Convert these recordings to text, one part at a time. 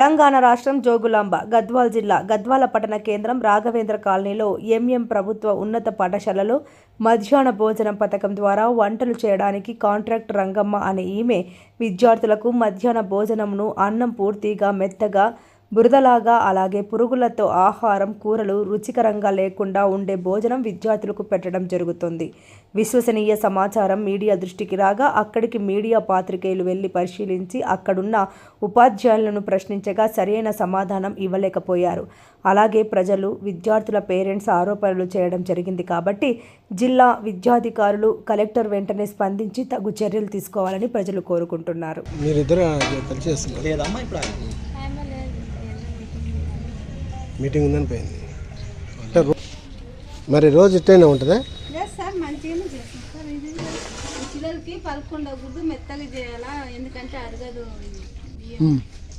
తెలంగాణ రాష్ట్రం జోగులాంబ గద్వాల్ జిల్లా గద్వాల పట్టణ కేంద్రం రాఘవేంద్ర కాలనీలో ఎంఎం ప్రభుత్వ ఉన్నత పాఠశాలలో మధ్యాహ్న భోజనం పథకం ద్వారా వంటలు చేయడానికి కాంట్రాక్ట్ రంగమ్మ అనే ఈమె విద్యార్థులకు మధ్యాహ్న భోజనంను అన్నం పూర్తిగా మెత్తగా బురదలాగా అలాగే పురుగులతో ఆహారం కూరలు రుచికరంగా లేకుండా ఉండే భోజనం విద్యార్థులకు పెట్టడం జరుగుతుంది. విశ్వసనీయ సమాచారం మీడియా దృష్టికి రాగా అక్కడికి మీడియా పాత్రికేయులు వెళ్ళి పరిశీలించి అక్కడున్న ఉపాధ్యాయులను ప్రశ్నించగా సరైన సమాధానం ఇవ్వలేకపోయారు. అలాగే ప్రజలు విద్యార్థుల పేరెంట్స్ ఆరోపణలు చేయడం జరిగింది కాబట్టి జిల్లా విద్యాధికారులు కలెక్టర్ వెంటనే స్పందించి తగు చర్యలు తీసుకోవాలని ప్రజలు కోరుకుంటున్నారు. మీరిద్దరు కలిసి మీటింగ్ ఉందని పోయింది. మరి రోజు ఇట్టనే ఉంటుందా? లేదు సార్ మంచిగానే చేస్తాం సార్. ఇది ఈ పిల్లలకి పలకొండ గుడ్డు మెత్తగా చేయాలా? ఎందుకంటే అరగదు ఇది బియ్యం.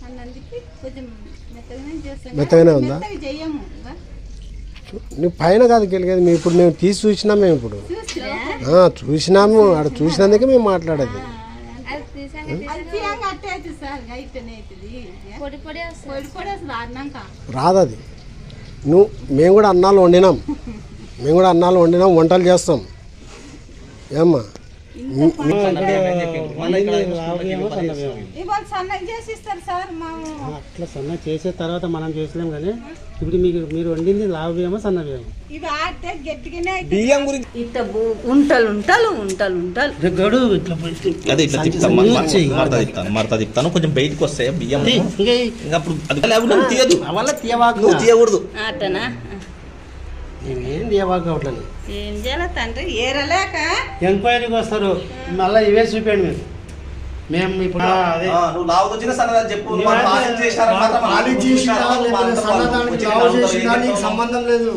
అన్నందుకు కొంచెం మెత్తగానే చేస్తాం. కానీ మెత్తగానే ఉందా? మెత్తగా. నువ్వు పైన కాదు గెలిగేది మేము ఇప్పుడు మేము తీసి చూసినాం మేము ఇప్పుడు. చూసినాము. ఆడ చూసినందుకే మేము మాట్లాడేది. రాదు అది. నువ్వు మేము కూడా అన్నాలు వండినాం. మేము కూడా అన్నాలు వండినాం వంటలు చేస్తాం. ఏమ్మా? ఇవాళ సన్నగా చేసి ఇస్తారు సార్ మా అట్లా సన్న చేసే తర్వాత మనం చేసలేం కానీ ఇప్పుడు మీకు మీరు వండింది లావు బియ్యమా సన్న బియ్యమా బియ్యం గురించి ఇట్ట ఉంటలు ఉంటలు ఉంటలు ఉంటలు. గడు ఇట్లా అదే ఇట్లా మడత మడత తిప్పుతాను కొంచెం బయటకు వస్తాయి బియ్యం ఇంకా. అప్పుడు అది తీయదు. అవల్ల తీయవాకు. నువ్వు తీయకూడదు. అట్టనా? ఏం తీయవాకు అట్లని ఏం చేయాలి తండ్రి? ఏరలేక? ఎంక్వైరీకి వస్తారు. మళ్ళీ ఇవే చూపండి మీరు. మేము ఇప్పుడు నువ్వు వచ్చిన సన్నదాన్ని చెప్పు. నీకు? సంబంధం లేదు.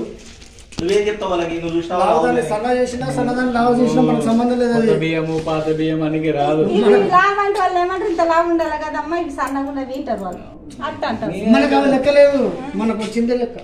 నువ్వేం చెప్తావు వాళ్ళకి? నువ్వు చూసినావా? లావుదాన్ని సన్న చేసినా సన్నదాన్ని లావు చేసినా మనకు సంబంధం లేదు అది. బియ్యము పాత బియ్యం అనికి రాదు. ఇవి లావ్ అంటే వాళ్ళు ఏమంటారు? ఇంత లావు ఉండాలి కదమ్మా ఇవి సన్నగా ఉన్నవి తింటారు వాళ్ళు. అట్ట అంటారు. మనకు అవి లెక్క లేదు మనకు వచ్చిందే లెక్క.